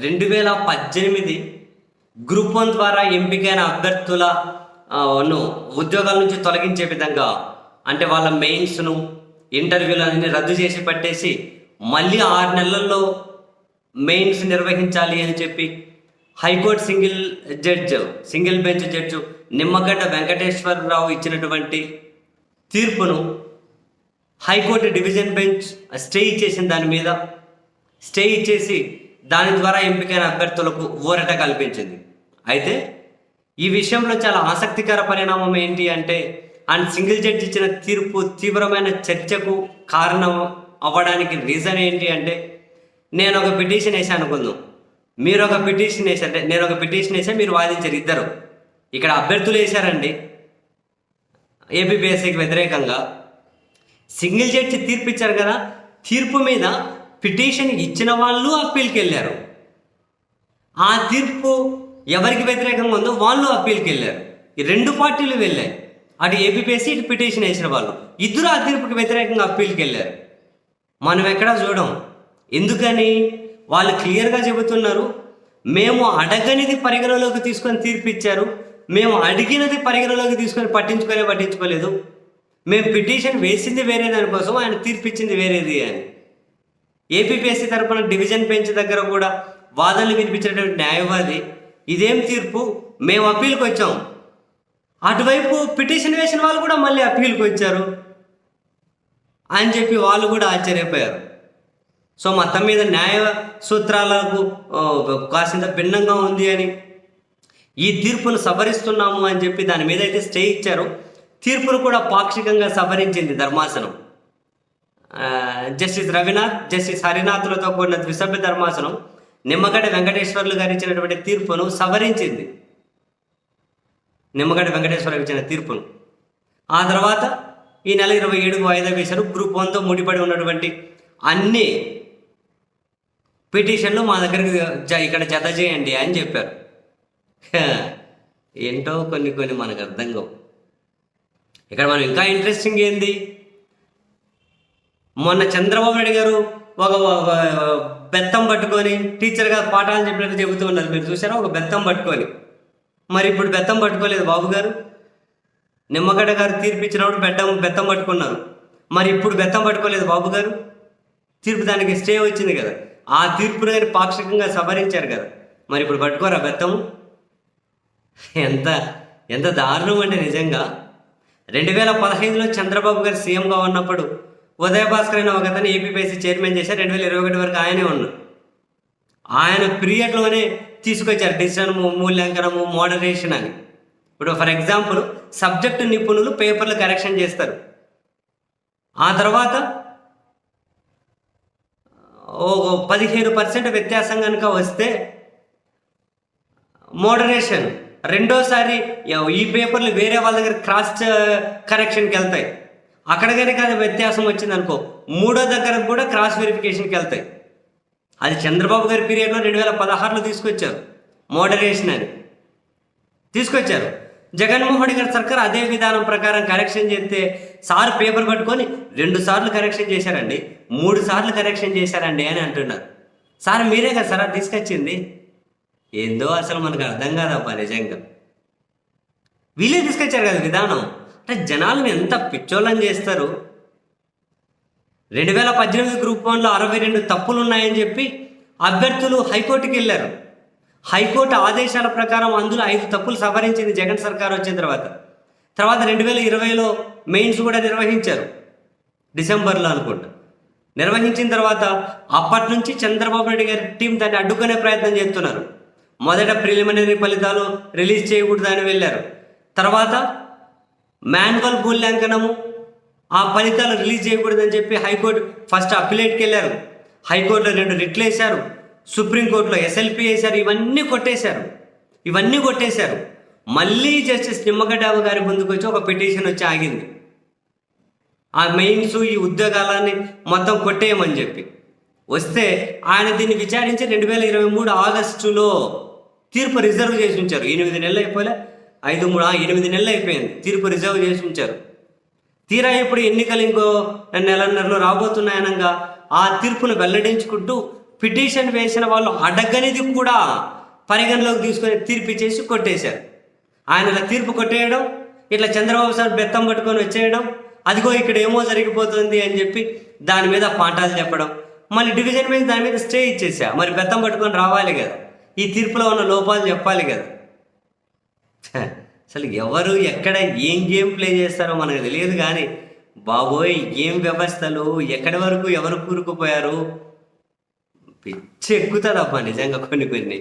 రెండు వేల పద్దెనిమిది గ్రూప్ వన్ ద్వారా ఎంపికైన అభ్యర్థుల ను ఉద్యోగాల నుంచి తొలగించే విధంగా అంటే వాళ్ళ మెయిన్స్ను ఇంటర్వ్యూలు అన్ని రద్దు చేసి పట్టేసి మళ్ళీ ఆరు నెలల్లో మెయిన్స్ నిర్వహించాలి అని చెప్పి high court single judge single bench judge Nimmagadda Venkateswararao ఇచ్చినటువంటి తీర్పును హైకోర్టు డివిజన్ బెంచ్ స్టే ఇచ్చేసిన దాని మీద స్టే ఇచ్చేసి దాని ద్వారా ఎంపికైన అభ్యర్థులకు ఊరట కల్పించింది. అయితే ఈ విషయంలో చాలా ఆసక్తికర పరిణామం ఏంటి అంటే అండ్ సింగిల్ జడ్జి ఇచ్చిన తీర్పు తీవ్రమైన చర్చకు కారణం అవ్వడానికి రీజన్ ఏంటి అంటే నేను ఒక పిటిషన్ వేసి అనుకుందాం. మీరు ఒక పిటిషన్ వేసారు అంటే నేను ఒక పిటిషన్ వేసా మీరు వాదించారు ఇద్దరు. ఇక్కడ అభ్యర్థులు వేశారండి. ఏపీపీఎస్సీకి వ్యతిరేకంగా. సింగిల్ జడ్జి తీర్పు ఇచ్చారు కదా తీర్పు మీద పిటిషన్ ఇచ్చిన వాళ్ళు అప్పీల్కి వెళ్ళారు ఆ తీర్పు ఎవరికి వ్యతిరేకంగా ఉందో వాళ్ళు అప్పీల్కి వెళ్ళారు ఈ రెండు పార్టీలు వెళ్ళాయి. అటు ఏపీపీఎస్సీ ఇటు పిటిషన్ వేసిన వాళ్ళు. ఇద్దరు ఆ తీర్పుకి వ్యతిరేకంగా అప్పీల్కి వెళ్ళారు మనం ఎక్కడా చూడం? ఎందుకని? వాళ్ళు క్లియర్గా చెబుతున్నారు. మేము అడగనిది పరిగణలోకి తీసుకొని తీర్పు ఇచ్చారు. మేము అడిగినది పరిగణలోకి తీసుకొని పట్టించుకోలే పట్టించుకోలేదు. మేము పిటిషన్ వేసింది వేరే దానికోసం ఆయన తీర్పు ఇచ్చింది వేరేది అని. ఏపీపీఎస్సీ తరపున డివిజన్ బెంచ్ దగ్గర కూడా వాదనలు వినిపించినటువంటి న్యాయవాది ఇదేం తీర్పు? మేము అప్పీల్కి వచ్చాం. అటువైపు పిటిషన్ వేసిన వాళ్ళు కూడా మళ్ళీ అప్పీల్కి వచ్చారు అని చెప్పి వాళ్ళు కూడా ఆశ్చర్యపోయారు. సో మొత్తం మీద న్యాయ సూత్రాలకు కాసింత భిన్నంగా ఉంది అని. ఈ తీర్పును సవరిస్తున్నాము అని చెప్పి దాని మీద అయితే స్టే ఇచ్చారు. తీర్పును కూడా పాక్షికంగా సవరించింది ధర్మాసనం. జస్టిస్ రవినాథ్ జస్టిస్ హరినాథ్లతో కూడిన ద్విసభ్య ధర్మాసనం నిమ్మగడ్డ వెంకటేశ్వర్లు గారు ఇచ్చినటువంటి తీర్పును సవరించింది. నిమ్మగడ్డ వెంకటేశ్వర ఇచ్చిన తీర్పును. ఆ తర్వాత ఈ నెల ఇరవై ఏడుకు వాయిదా వేశారు. గ్రూప్ వన్తో ముడిపడి ఉన్నటువంటి అన్ని పిటిషన్లు మా దగ్గరికి ఇక్కడ జత చేయండి అని చెప్పారు. ఏంటో కొన్ని కొన్ని మనకు అర్థం కావు. ఇక్కడ మనం ఇంకా ఇంట్రెస్టింగ్ ఏంది? మొన్న చంద్రబాబు నాయుడు గారు ఒక బెత్తం పట్టుకొని టీచర్గా పాఠాలు చెప్పినట్టు చెబుతూ ఉన్నారు. మీరు చూసారా ఒక బెత్తం పట్టుకొని. మరి ఇప్పుడు బెత్తం పట్టుకోలేదు బాబు గారు. నిమ్మగడ్డ గారు తీర్పు ఇచ్చినప్పుడు బెత్తం బెత్తం పట్టుకున్నారు. మరి ఇప్పుడు బెత్తం పట్టుకోలేదు బాబు గారు. తీర్పు దానికి స్టే వచ్చింది కదా. ఆ తీర్పును కానీ పాక్షికంగా సవరించారు కదా. మరి ఇప్పుడు పట్టుకోరా బెత్తము? ఎంత ఎంత దారుణం అంటే నిజంగా. రెండు వేల పదహైదులో చంద్రబాబు గారు సీఎంగా ఉన్నప్పుడు ఉదయ భాస్కర్ అయిన ఒక అతను ఏపీపీఎస్సీ చైర్మన్ చేశారు. రెండు వేల ఇరవై ఒకటి వరకు ఆయనే ఉన్నారు ఆయన పీరియడ్లోనే తీసుకొచ్చారు. డిసిషన్ మూల్యాంకనము మోడరేషన్ అని. ఇప్పుడు ఫర్ ఎగ్జాంపుల్ సబ్జెక్టు నిపుణులు పేపర్లు కరెక్షన్ చేస్తారు. ఆ తర్వాత ఓ పదిహేను పర్సెంట్ వ్యత్యాసం కనుక వస్తే మోడరేషన్ రెండోసారి ఈ పేపర్లు వేరే వాళ్ళ దగ్గర క్రాస్ కరెక్షన్కి uh, వెళ్తాయి. అక్కడ కనుక అది వ్యత్యాసం వచ్చింది అనుకో మూడో దగ్గర కూడా క్రాస్ వెరిఫికేషన్కి వెళ్తాయి. అది చంద్రబాబు గారి పీరియడ్లో రెండు వేల పదహారులో తీసుకొచ్చారు. మోడరేషన్ అని. తీసుకొచ్చారు. జగన్మోహన్ రెడ్డి గారి సర్కార్ అదే విధానం ప్రకారం కరెక్షన్ చేస్తే సార్ పేపర్ పట్టుకొని రెండు సార్లు కరెక్షన్ చేశారండి మూడు సార్లు కరెక్షన్ చేశారండి అని అంటున్నారు. సార్ మీరే కదా సార్ అది తీసుకొచ్చింది. ఏందో అసలు మనకు అర్థం కాదప్ప నిజంగా. వీళ్ళే తీసుకొచ్చారు కదా విధానం. అంటే జనాలను ఎంత పిచ్చోళ్ళని చేస్తారు? రెండు వేల పద్దెనిమిది గ్రూప్ వన్లో అరవై రెండు తప్పులు ఉన్నాయని చెప్పి అభ్యర్థులు హైకోర్టుకి వెళ్ళారు. హైకోర్టు ఆదేశాల ప్రకారం అందులో ఐదు తప్పులు సవరించింది జగన్ సర్కార్ వచ్చిన తర్వాత. తర్వాత రెండు వేల ఇరవైలో మెయిన్స్ కూడా నిర్వహించారు. డిసెంబర్లో అనుకుంటా. నిర్వహించిన తర్వాత అప్పటి నుంచి చంద్రబాబు నాయుడు గారి టీం దాన్ని అడ్డుకునే ప్రయత్నం చేస్తున్నారు. మొదట ప్రిలిమినరీ ఫలితాలు రిలీజ్ చేయకూడదని వెళ్ళారు. తర్వాత మాన్యువల్ మూల్యాంకనము ఆ ఫలితాలు రిలీజ్ చేయకూడదని చెప్పి హైకోర్టు ఫస్ట్ అప్పిలేట్కి వెళ్ళారు హైకోర్టులో రెండు రిట్లు వేశారు. సుప్రీంకోర్టులో ఎస్ఎల్పి వేశారు. ఇవన్నీ కొట్టేశారు. ఇవన్నీ కొట్టేశారు. మళ్ళీ జస్టిస్ నిమ్మగడ్డాబు గారి ముందుకు వచ్చి ఒక పిటిషన్ వచ్చి ఆగింది. ఆ మెయిన్స్ ఈ ఉద్యోగాలని మొత్తం కొట్టేయమని చెప్పి. వస్తే ఆయన దీన్ని విచారించి రెండు వేల ఇరవై మూడు ఆగస్టులో తీర్పు రిజర్వ్ చేసి ఉంచారు. ఎనిమిది నెలలు అయిపోలే. ఐదు మూడు ఎనిమిది నెలలు అయిపోయింది. తీర్పు రిజర్వ్ చేసి ఉంచారు. తీరా ఇప్పుడు ఎన్నికలు ఇంకో నెలన్నరలో రాబోతున్నాయనగా ఆ తీర్పును వెల్లడించుకుంటూ పిటిషన్ వేసిన వాళ్ళు అడగనిది కూడా పరిగణలోకి తీసుకొని తీర్పు ఇచ్చేసి కొట్టేశారు. ఆయన ఇలా తీర్పు కొట్టేయడం ఇట్లా చంద్రబాబు సార్ బెత్తం పట్టుకొని వచ్చేయడం అదిగో ఇక్కడ ఏమో జరిగిపోతుంది అని చెప్పి దాని మీద పాఠాలు చెప్పడం మళ్ళీ డివిజన్ మీద దాని మీద స్టే ఇచ్చేసా. మరి బెత్తం పట్టుకొని రావాలి కదా. ఈ తీర్పులో ఉన్న లోపాలు చెప్పాలి కదా. అసలు ఎవరు ఎక్కడ ఏం గేమ్ ప్లే చేస్తారో మనకు తెలియదు కానీ బాబోయ్ గేమ్ వ్యవస్థలు ఎక్కడి వరకు ఎవరు కూరుకుపోయారు? పిచ్చి ఎక్కుతుందబ్బా నిజంగా కొన్ని కొన్ని.